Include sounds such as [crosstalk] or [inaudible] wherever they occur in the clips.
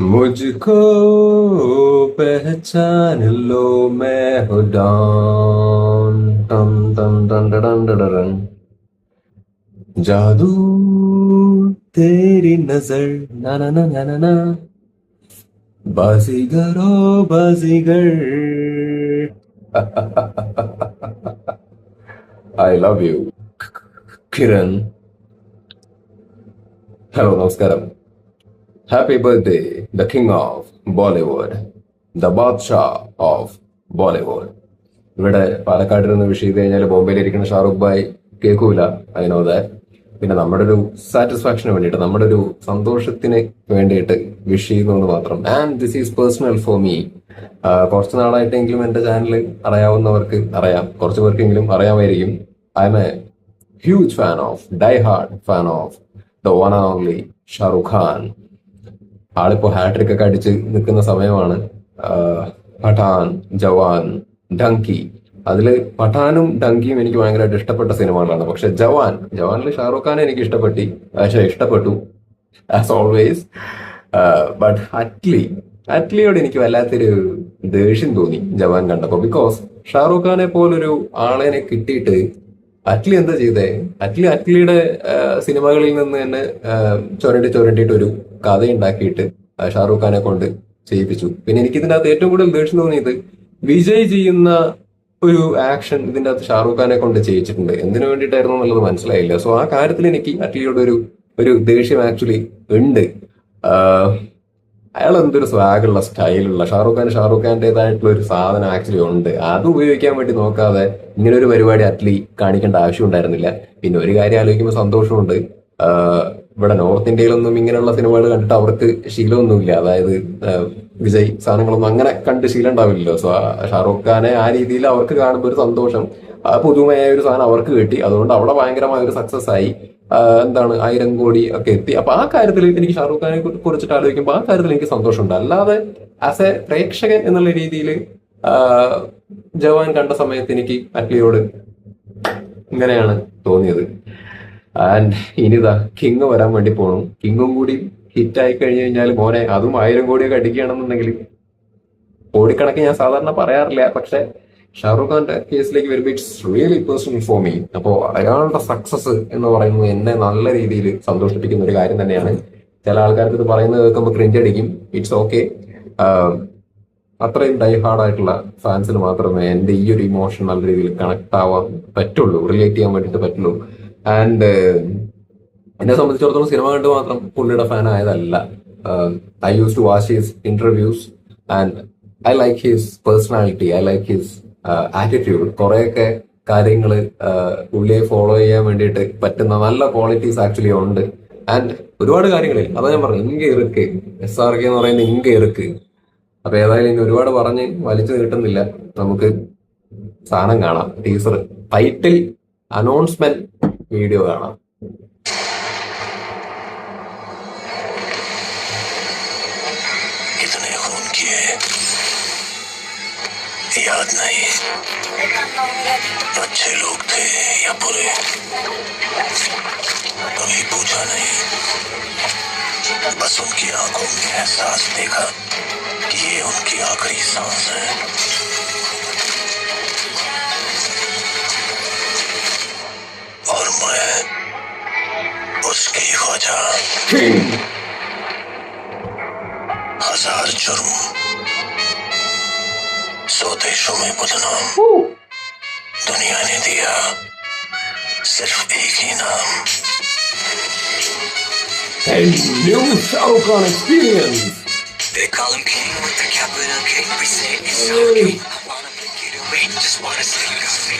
मुझको पहचान लो, मैं हो डॉन। टम टम टम टम टम जादू तेरी नज़र, ना ना ना ना ना ना। बाजीगर ओ Baazigar. I love you Kiran. Hello नमस्कार happy birthday the king of Bollywood the Badshah of Bollywood ഇവിടെ പാലക്കാട് നിന്ന് വിഷ് ചെയ്ത് കഴിഞ്ഞാൽ ബോംബെയിൽ ഇരിക്കുന്ന ഷാറുഖ് ഭായ് കേൾക്കൂല നോ ദാറ്റ് പിന്നെ നമ്മുടെ ഒരു സാറ്റിസ്ഫാക്ഷന് വേണ്ടിയിട്ട് നമ്മുടെ ഒരു സന്തോഷത്തിന് വേണ്ടിയിട്ട് വിഷ് ചെയ്യുന്നു മാത്രം. And this is personal for me കുറച്ച് നാളായിട്ടെങ്കിലും എന്റെ ചാനൽ അറിയാവുന്നവർക്ക് അറിയാം. കുറച്ച് പേർക്കെങ്കിലും അറിയാമായിരിക്കും. I'm a huge fan of die hard fan of the one and only Shahrukh Khan ആളിപ്പോ hat trick ഒക്കെ അടിച്ച് നിൽക്കുന്ന സമയമാണ് പഠാൻ ജവാൻ ഡങ്കി. അതിൽ പഠാനും ഡങ്കിയും എനിക്ക് ഭയങ്കരമായിട്ട് ഇഷ്ടപ്പെട്ട സിനിമകളാണ്. പക്ഷെ ജവാൻ ജവാനിൽ ഷാറൂഖ് ഖാനെ എനിക്ക് ഇഷ്ടപ്പെട്ടി. പക്ഷെ ഇഷ്ടപ്പെട്ടു ആസ് ഓൾവേസ് ബട്ട് അറ്റ്ലി അറ്റ്ലിയോട് എനിക്ക് വല്ലാത്തൊരു ദേഷ്യം തോന്നി ജവാൻ കണ്ടപ്പോ. ബിക്കോസ് ഷാറൂഖ് ഖാനെ പോലൊരു ആളെനെ കിട്ടിയിട്ട് അറ്റ്ലി എന്താ ചെയ്തേ? അറ്റ്ലി അറ്റ്ലിയുടെ സിനിമകളിൽ നിന്ന് തന്നെ ചൊരണ്ടി ചുരണ്ടി ചുരണ്ടിയിട്ട് ഒരു കഥ ഉണ്ടാക്കിയിട്ട് ഷാറൂഖ് ഖാനെ കൊണ്ട് ചെയ്യിപ്പിച്ചു. പിന്നെ എനിക്ക് ഇതിനകത്ത് ഏറ്റവും കൂടുതൽ ദേഷ്യം തോന്നിയത് വിജയ് ചെയ്യുന്ന ഒരു ആക്ഷൻ ഇതിന്റെ അകത്ത് ഷാറൂഖ് ഖാനെ കൊണ്ട് ചെയ്യിച്ചിട്ടുണ്ട്. എന്തിനു വേണ്ടിയിട്ടായിരുന്നു എന്നുള്ളത് മനസ്സിലായില്ല. സോ ആ കാര്യത്തിൽ എനിക്ക് അറ്റ്ലിയോട് ഒരു ഒരു ദേഷ്യം ആക്ച്വലി ഉണ്ട്. അയാൾ എന്തൊരു സ്വാഗുള്ള സ്റ്റൈലുള്ള ഷാറൂഖ് ഖാൻ ഷാറൂഖ് ഖാന്റേതായിട്ടുള്ള ഒരു സാധനം ആക്ച്വലി ഉണ്ട്. അത് ഉപയോഗിക്കാൻ വേണ്ടി നോക്കാതെ ഇങ്ങനെ ഒരു പരിപാടി അറ്റ്ലി കാണിക്കേണ്ട ആവശ്യം ഉണ്ടായിരുന്നില്ല. പിന്നെ ഒരു കാര്യം ആലോചിക്കുമ്പോൾ സന്തോഷമുണ്ട്. ഇവിടെ നോർത്ത് ഇന്ത്യയിലൊന്നും ഇങ്ങനെയുള്ള സിനിമകൾ കണ്ടിട്ട് അവർക്ക് ശീലമൊന്നുമില്ല. അതായത് വിജയ് സാധനങ്ങളൊന്നും അങ്ങനെ കണ്ട് ശീലം ഉണ്ടാവില്ലല്ലോ. സോ ഷാറൂഖ് ഖാനെ ആ രീതിയിൽ അവർക്ക് കാണുമ്പോൾ ഒരു സന്തോഷം. പുതുമയായ ഒരു സാധനം അവർക്ക് കിട്ടി. അതുകൊണ്ട് അവിടെ ഭയങ്കരമായ ഒരു സക്സസ് ആയി. എന്താണ് ആയിരം കോടി ഒക്കെ എത്തി. അപ്പൊ ആ കാര്യത്തിൽ എനിക്ക് ഷാറൂഖ് ഖാനെ കുറി- കുറിച്ചിട്ട് ആലോചിക്കുമ്പോൾ ആ കാര്യത്തിൽ എനിക്ക് സന്തോഷമുണ്ട്. അല്ലാതെ ആസ് എ പ്രേക്ഷകൻ എന്നുള്ള രീതിയിൽ ജവാൻ കണ്ട സമയത്ത് എനിക്ക് അറ്റ്ലിയോട് ഇങ്ങനെയാണ് തോന്നിയത്. ആൻഡ് ഇനിതാ കിങ് വരാൻ വേണ്ടി പോകണം കിങ്ങും കൂടി ഹിറ്റ് ആയി കഴിഞ്ഞു കഴിഞ്ഞാൽ മോനെ അതും ആയിരം കോടിയൊക്കെ അടിക്കുകയാണെന്നുണ്ടെങ്കിൽ കോടിക്കണക്ക് ഞാൻ സാധാരണ പറയാറില്ല. പക്ഷെ ഷാറൂഖ് ഖാന്റെ കേസിലേക്ക് വരുമ്പോൾ it's really personal for me അപ്പോ അയാളുടെ സക്സസ് എന്ന് പറയുന്നത് എന്നെ നല്ല രീതിയിൽ സന്തോഷിപ്പിക്കുന്ന ഒരു കാര്യം തന്നെയാണ്. ചില ആൾക്കാർക്ക് ഇത് പറയുന്നത് കേൾക്കുമ്പോൾ ക്രിഞ്ച് അടിക്കും. ഇറ്റ്സ് ഓക്കെ അത്രയും ഡൈ ഹാർഡ് ആയിട്ടുള്ള ഫാൻസിന് മാത്രമേ എന്റെ ഈ ഒരു ഇമോഷൻ നല്ല രീതിയിൽ കണക്ട് ആവാൻ പറ്റുള്ളൂ റിലേറ്റ് ചെയ്യാൻ വേണ്ടിയിട്ട് പറ്റുള്ളൂ. ആൻഡ് എന്നെ സംബന്ധിച്ചിടത്തോളം സിനിമ കണ്ട് മാത്രം പുള്ളിയുടെ fan ആയതല്ല. I use to watch his interviews and I like his personality I like his attitude കുറെയൊക്കെ കാര്യങ്ങൾ പുള്ളിയെ ഫോളോ ചെയ്യാൻ വേണ്ടിയിട്ട് പറ്റുന്ന നല്ല ക്വാളിറ്റീസ് ആക്ച്വലി ഉണ്ട്. ആൻഡ് ഒരുപാട് കാര്യങ്ങളിൽ അതാ ഞാൻ പറഞ്ഞു ഇങ്ക ഇറുക്ക്. എസ് ആർ കെ എന്ന് പറയുന്ന ഇങ്ക ഇറുക്ക്. അപ്പൊ ഏതായാലും ഇനി ഒരുപാട് പറഞ്ഞ് വലിച്ചു നീട്ടുന്നില്ല. നമുക്ക് സാധനം കാണാം. ടീസർ ടൈറ്റിൽ അനൗൺസ്മെന്റ് വീഡിയോ കാണാം. याद नहीं। अच्छे लोग थे या बुरे? कभी पूछा नहीं। बस उनकी आँखों में एहसास देखा कि ये उनकी आखिरी सांस है। और मैं उसकी वजह। हज़ार जुर्म। सौ देशों में बदनाम दुनिया ने दिया सिर्फ एक ही नाम new Shao Kahn experience. They call him king with the capital K. We say it's okay. I wanna make it away, just wanna say good.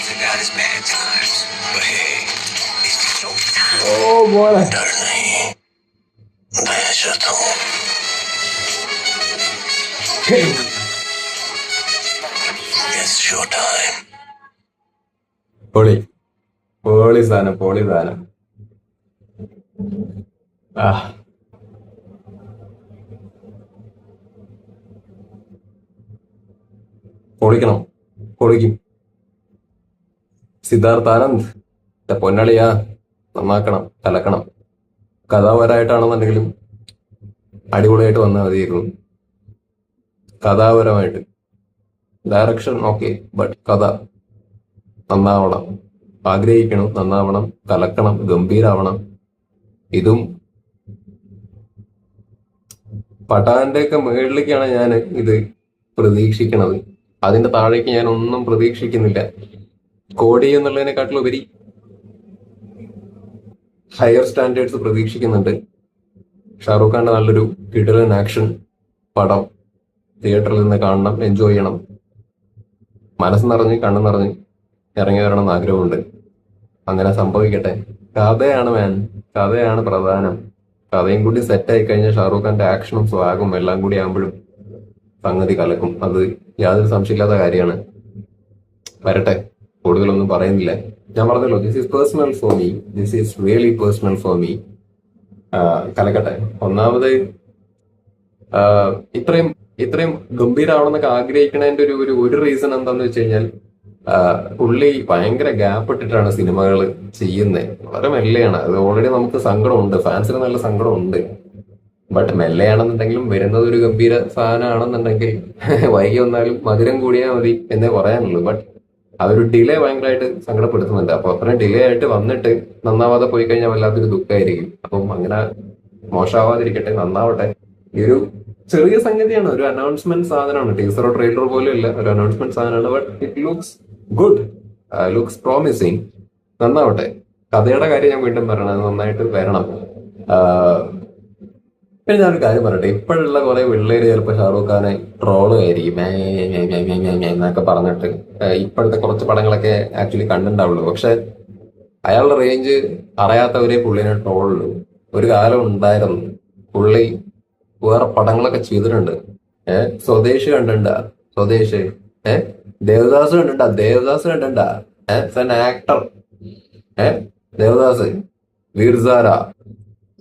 Even got his bad times, but hey, it's just showtime. Oh boy. डर नहीं दहशत हूँ King. Show time. പൊളി. പൊളി സാധനം പൊളി സാധനം. പൊളിക്കണം. പൊളിക്കും. സിദ്ധാർത്ഥ് ആനന്ദ് പൊന്നളിയാ. നന്നാക്കണം കലക്കണം. കഥാപരമായിട്ടാണെന്നുണ്ടെങ്കിലും അടിപൊളിയായിട്ട് വന്നാൽ മതിയായിരുന്നു. കഥാപരമായിട്ട്. ഡയറക്ഷൻ ഓക്കെ ബട്ട് കഥ നന്നാവണം. ആഗ്രഹിക്കണം നന്നാവണം കലക്കണം ഗംഭീരാവണം. ഇതും പട്ടാന്റെ ഒക്കെ മുകളിലേക്കാണ് ഞാൻ ഇത് പ്രതീക്ഷിക്കുന്നത് അതിന്റെ താഴേക്ക് ഞാൻ ഒന്നും പ്രതീക്ഷിക്കുന്നില്ല. കോടി എന്നുള്ളതിനെക്കാട്ടിലുപരി ഹയർ സ്റ്റാൻഡേർഡ്സ് പ്രതീക്ഷിക്കുന്നുണ്ട്. ഷാറൂഖ് ഖാന്റെ നല്ലൊരു കിടലൻ ആക്ഷൻ പടം തിയേറ്ററിൽ നിന്ന് കാണണം എൻജോയ് ചെയ്യണം. മനസ്സ് നിറഞ്ഞ് കണ്ണു നിറഞ്ഞ് ഇറങ്ങി വരണം എന്ന് ആഗ്രഹമുണ്ട്. അങ്ങനെ സംഭവിക്കട്ടെ. കഥയാണ് മാൻ കഥയാണ് പ്രധാനം. കഥയും കൂടി സെറ്റായി കഴിഞ്ഞാൽ ഷാറൂഖ് ഖാന്റെ ആക്ഷനും സ്വാഗും എല്ലാം കൂടി ആകുമ്പോഴും സംഗതി കലക്കും. അത് യാതൊരു സംശയമില്ലാത്ത കാര്യമാണ്. വരട്ടെ. കൂടുതലൊന്നും പറയുന്നില്ല. ഞാൻ പറഞ്ഞല്ലോ this is personal for me this is really personal for me കലക്കട്ടെ. ഒന്നാമത് ഇത്രയും ഇത്രയും ഗംഭീരാവണമെന്നൊക്കെ ആഗ്രഹിക്കുന്നതിന്റെ ഒരു ഒരു ഒരു റീസൺ എന്താന്ന് വെച്ച് കഴിഞ്ഞാൽ പുള്ളി ഭയങ്കര ഗ്യാപ്പ് ഇട്ടിട്ടാണ് സിനിമകൾ ചെയ്യുന്നത് വളരെ മെല്ലെയാണ്. അത് ഓൾറെഡി നമുക്ക് സങ്കടമുണ്ട്. ഫാൻസിന് നല്ല സങ്കടമുണ്ട്. ബട്ട് മെല്ലെയാണെന്നുണ്ടെങ്കിലും വരുന്നത് ഒരു ഗംഭീര സാധനമാണെന്നുണ്ടെങ്കിൽ [laughs] വൈകി വന്നാലും മധുരം കൂടിയാൽ മതി എന്നേ പറയാനുള്ളൂ. ബട്ട് ആ ഒരു ഡിലേ ഭയങ്കരമായിട്ട് സങ്കടപ്പെടുത്തുന്നുണ്ട്. അപ്പൊ അത്രയും ഡിലേ ആയിട്ട് വന്നിട്ട് നന്നാവാതെ പോയി കഴിഞ്ഞാൽ വല്ലാത്തൊരു ദുഃഖമായിരിക്കും. അപ്പം അങ്ങനെ മോശമാവാതിരിക്കട്ടെ നന്നാവട്ടെ. ഈ ഒരു ചെറിയ സംഗതിയാണ് ഒരു അനൗൺസ്മെന്റ് സാധനമാണ്. ടീസറോ ട്രെയിലറോ പോലെയല്ല ഒരു അനൗൺസ്മെന്റ് സാധനമാണ്. But it looks good looks promising നന്നാവട്ടെ. കഥയുടെ കാര്യം ഞാൻ വീണ്ടും പറയണം. നന്നായിട്ട് വരണം. പിന്നെ ഞാനൊരു കാര്യം പറയട്ടെ. ഇപ്പോഴുള്ള കുറെ പിള്ളേര് ചിലപ്പോൾ ഷാറൂഖ് ഖാനെ ട്രോൾ ആയിരിക്കും. എന്നൊക്കെ പറഞ്ഞിട്ട് ഇപ്പോഴത്തെ കുറച്ച് പടങ്ങളൊക്കെ ആക്ച്വലി കണ്ടിട്ടുണ്ടാവുള്ളൂ. പക്ഷെ അയാളുടെ റേഞ്ച് അറിയാത്തവരെ പുള്ളിനെ ട്രോളുള്ളൂ ഒരു കാലം ഉണ്ടായിരുന്നു. പുള്ളി വേറെ പടങ്ങളൊക്കെ ചെയ്തിട്ടുണ്ട്. ഏഹ് സ്വദേശ് കണ്ടിട്ടുണ്ടാ? സ്വദേശ്. ഏഹ് ദേവദാസ് കണ്ടിട്ടുണ്ടാ? Devdas കണ്ടിട്ടുണ്ടാ? Eh actor eh Devdas. Veer Zaara.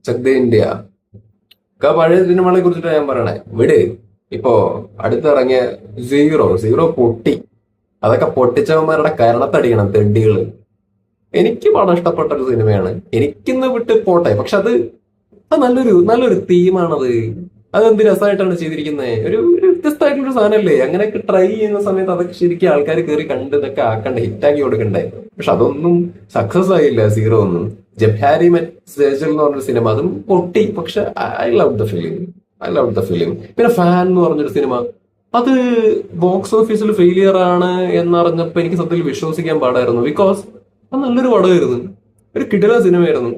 Shakti India. ഒക്കെ പഴയ സിനിമകളെ കുറിച്ചിട്ട് ഞാൻ പറയണേ. വിട്. ഇപ്പോ അടുത്തിറങ്ങിയ സീറോ. സീറോ പൊട്ടി. അതൊക്കെ പൊട്ടിച്ചവന്മാരുടെ കരണത്തടിയണം തെണ്ടികൾ. എനിക്ക് വളരെ ഇഷ്ടപ്പെട്ട ഒരു സിനിമയാണ്. എനിക്കിന്ന് വിട്ട് പോട്ടെ. പക്ഷെ അത് അത് നല്ലൊരു നല്ലൊരു തീമാണത് എന്ത് രസമായിട്ടാണ് ചെയ്തിരിക്കുന്നത് ഒരു ഒരു വ്യത്യസ്തമായിട്ടുള്ള സാധനമല്ലേ അങ്ങനെയൊക്കെ ട്രൈ ചെയ്യുന്ന സമയത്ത് അതൊക്കെ ശരിക്കും ആൾക്കാർ കയറി കണ്ട് ഇതൊക്കെ ആക്കണ്ട? ഹിറ്റാക്കി കൊടുക്കണ്ടേ? പക്ഷെ അതൊന്നും സക്സസ് ആയില്ല സീറോ ഒന്നും. ജബ്ഹാരി മെറ്റൽ എന്ന് പറഞ്ഞൊരു സിനിമ അതും പൊട്ടി. പക്ഷെ I love the film I love the film പിന്നെ ഫാൻ എന്ന് പറഞ്ഞൊരു സിനിമ അത് ബോക്സ് ഓഫീസിൽ ഫെയിലിയർ ആണ് എന്നറിഞ്ഞപ്പോ എനിക്ക് സത്യത്തിൽ വിശ്വസിക്കാൻ പാടായിരുന്നു. ബിക്കോസ് അത് നല്ലൊരു പടമായിരുന്നു. ഒരു കിടില സിനിമയായിരുന്നു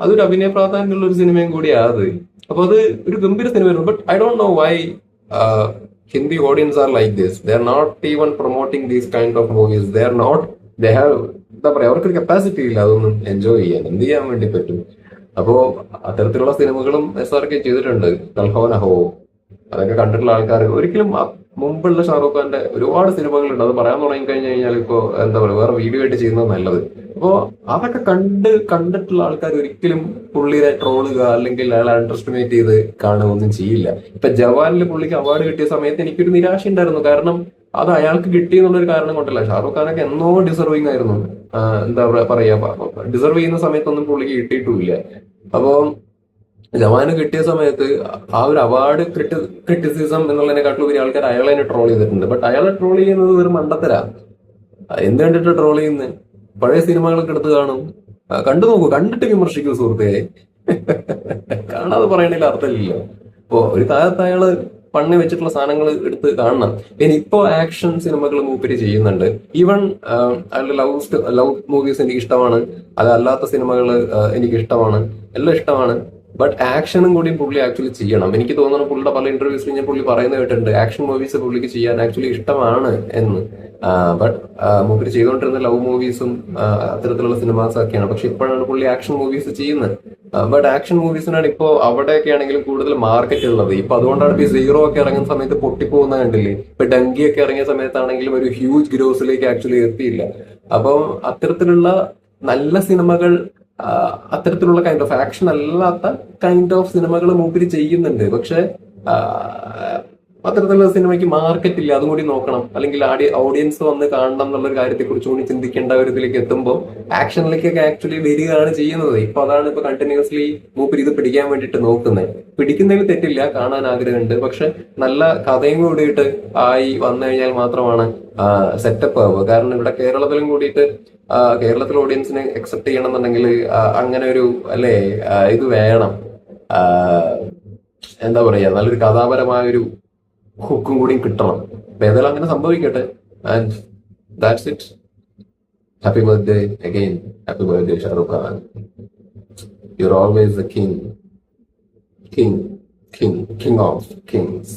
അതൊരു അഭിനയ പ്രാധാന്യമുള്ള ഒരു സിനിമയും കൂടിയാണ് അത് അപ്പൊ അത് ഒരു ഗംഭീര സിനിമയായിരുന്നു. But I don't know why Hindi audience are like this they are not even promoting these kind of movies they are not they have എന്താ പറയാ അവർക്കൊരു കപ്പാസിറ്റി ഇല്ല. അതൊന്നും എൻജോയ് ചെയ്യാൻ. എന്ത് ചെയ്യാൻ വേണ്ടി പറ്റും? അപ്പോ അത്തരത്തിലുള്ള സിനിമകളും എസ് ആർ കെ ചെയ്തിട്ടുണ്ട്. കൽഹോനഹോ അതൊക്കെ കണ്ടിട്ടുള്ള ആൾക്കാർ ഒരിക്കലും മുമ്പുള്ള ഷാറൂഖ് ഖാന്റെ ഒരുപാട് സിനിമകളുണ്ട്. അത് പറയാൻ തുടങ്ങി കഴിഞ്ഞു കഴിഞ്ഞാൽ ഇപ്പോ എന്താ പറയുക വേറെ വീഡിയോ ആയിട്ട് ചെയ്യുന്നത് നല്ലത്. അപ്പോ അതൊക്കെ കണ്ട് കണ്ടിട്ടുള്ള ആൾക്കാർ ഒരിക്കലും പുള്ളിയെ ട്രോളുക അല്ലെങ്കിൽ അയാളെ അണ്ടർസ്റ്റിമേറ്റ് ചെയ്ത് കാണുക ഒന്നും ചെയ്യില്ല. ഇപ്പൊ ജവാനിൽ പുള്ളിക്ക് അവാർഡ് കിട്ടിയ സമയത്ത് എനിക്കൊരു നിരാശ ഉണ്ടായിരുന്നു. കാരണം അത് അയാൾക്ക് കിട്ടി എന്നുള്ളൊരു കാരണം കൊണ്ടല്ല. ഷാറൂഖ് ഖാനൊക്കെ എന്നോ ഡിസർവിങ് ആയിരുന്നു. എന്താ പറയാ ഡിസർവ് ചെയ്യുന്ന സമയത്തൊന്നും പുള്ളിക്ക് കിട്ടിയിട്ടുമില്ല അപ്പോ ജവാന് കിട്ടിയ സമയത്ത് ആ ഒരു അവാർഡ് ക്രിറ്റിസിസം എന്നുള്ളതിനെക്കാട്ടിലും ഉപരി ആൾക്കാർ അയാളെ ട്രോൾ ചെയ്തിട്ടുണ്ട്. ബട്ട് അയാളെ ട്രോൾ ചെയ്യുന്നത് ഒരു മണ്ടത്തരാ. എന്ത് കണ്ടിട്ട് ട്രോൾ ചെയ്യുന്നത് പഴയ സിനിമകളൊക്കെ എടുത്ത് കാണും. കണ്ടു നോക്കൂ കണ്ടിട്ട് വിമർശിക്കൂ സുഹൃത്തെ. കാണാതെ പറയണില്ല അർത്ഥമില്ലല്ലോ. ഇപ്പോ ഒരു കാലത്ത് അയാൾ പണി വെച്ചിട്ടുള്ള സാധനങ്ങൾ എടുത്ത് കാണണം. പിന്നെ ഇപ്പോ ആക്ഷൻ സിനിമകൾ മൂപ്പര് ചെയ്യുന്നുണ്ട്. ഈവൻ അയാളുടെ ലവ് ലവ് മൂവീസ് എനിക്ക് ഇഷ്ടമാണ്. അതല്ലാത്ത സിനിമകൾ എനിക്ക് ഇഷ്ടമാണ്. എല്ലാം ഇഷ്ടമാണ്. ബട്ട് ആക്ഷനും കൂടി പുള്ളി ആക്ച്വലി ചെയ്യണം. എനിക്ക് തോന്നുന്നു പുള്ളിയുടെ പല ഇന്റർവ്യൂസിലും ഞാൻ പുള്ളി പറയുന്നത് കേട്ടിട്ടുണ്ട്. ആക്ഷൻ മൂവീസ് പുള്ളിക്ക് ചെയ്യാൻ ആക്ച്വലി ഇഷ്ടമാണ് എന്ന്. ബട്ട് മൂപ്പര് ചെയ്തുകൊണ്ടിരുന്ന ലവ് മൂവീസും അത്തരത്തിലുള്ള സിനിമാസ് ഒക്കെയാണ്. പക്ഷെ ഇപ്പോഴാണ് പുള്ളി ആക്ഷൻ മൂവീസ് ചെയ്യുന്നത്. ബട്ട് ആക്ഷൻ മൂവീസിനാണ് ഇപ്പോ അവിടെയൊക്കെ ആണെങ്കിലും കൂടുതൽ മാർക്കറ്റ് ഉള്ളത്. ഇപ്പൊ അതുകൊണ്ടാണ് ഇപ്പൊ സീറോ ഒക്കെ ഇറങ്ങുന്ന സമയത്ത് പൊട്ടിപ്പോകുന്ന കണ്ടില്ലേ? ഇപ്പൊ ഡങ്കി ഒക്കെ ഇറങ്ങിയ സമയത്താണെങ്കിലും ഒരു ഹ്യൂജ് ഗ്രോസിലേക്ക് ആക്ച്വലി എത്തിയില്ല. അപ്പം അത്തരത്തിലുള്ള നല്ല സിനിമകൾ അത്തരത്തിലുള്ള കൈൻഡ് ഓഫ് ആക്ഷൻ അല്ലാത്ത കൈൻഡ് ഓഫ് സിനിമകൾ മൂപ്പര് ചെയ്യുന്നുണ്ട്. പക്ഷെ അത്തരത്തിലുള്ള സിനിമയ്ക്ക് മാർക്കറ്റ് ഇല്ല. അതും കൂടി നോക്കണം. അല്ലെങ്കിൽ ആടി ഓഡിയൻസ് വന്ന് കാണണം എന്നുള്ള കാര്യത്തെ കുറിച്ച് കൂടി ചിന്തിക്കേണ്ട ഒരു ഇതിലേക്ക് എത്തുമ്പോൾ ആക്ഷനിലേക്കൊക്കെ ആക്ച്വലി വരികയാണ് ചെയ്യുന്നത്. ഇപ്പൊ അതാണ് ഇപ്പൊ കണ്ടിന്യൂസ്ലി മൂപ്പര് ഇത് പിടിക്കാൻ വേണ്ടിയിട്ട് നോക്കുന്നത്. പിടിക്കുന്നതിൽ തെറ്റില്ല. കാണാൻ ആഗ്രഹമുണ്ട്. പക്ഷെ നല്ല കഥയും കൂടിയിട്ട് ആയി വന്നു കഴിഞ്ഞാൽ മാത്രമാണ് സെറ്റപ്പ് ആവുക. കാരണം ഇവിടെ കേരളത്തിലും കൂടിയിട്ട് കേരളത്തിലെ ഓഡിയൻസിനെ അക്സെപ്റ്റ് ചെയ്യണം എന്നുണ്ടെങ്കിൽ അങ്ങനെ ഒരു അല്ലേ? ഇത് വേണം. എന്താ പറയാ നല്ലൊരു കഥാപരമായ ഒരു ഹുക്കും കൂടി കിട്ടണം. ഏതായാലും അങ്ങനെ സംഭവിക്കട്ടെ. And that's it happy birthday again happy birthday Shahrukh Khan you're always a king king king king of kings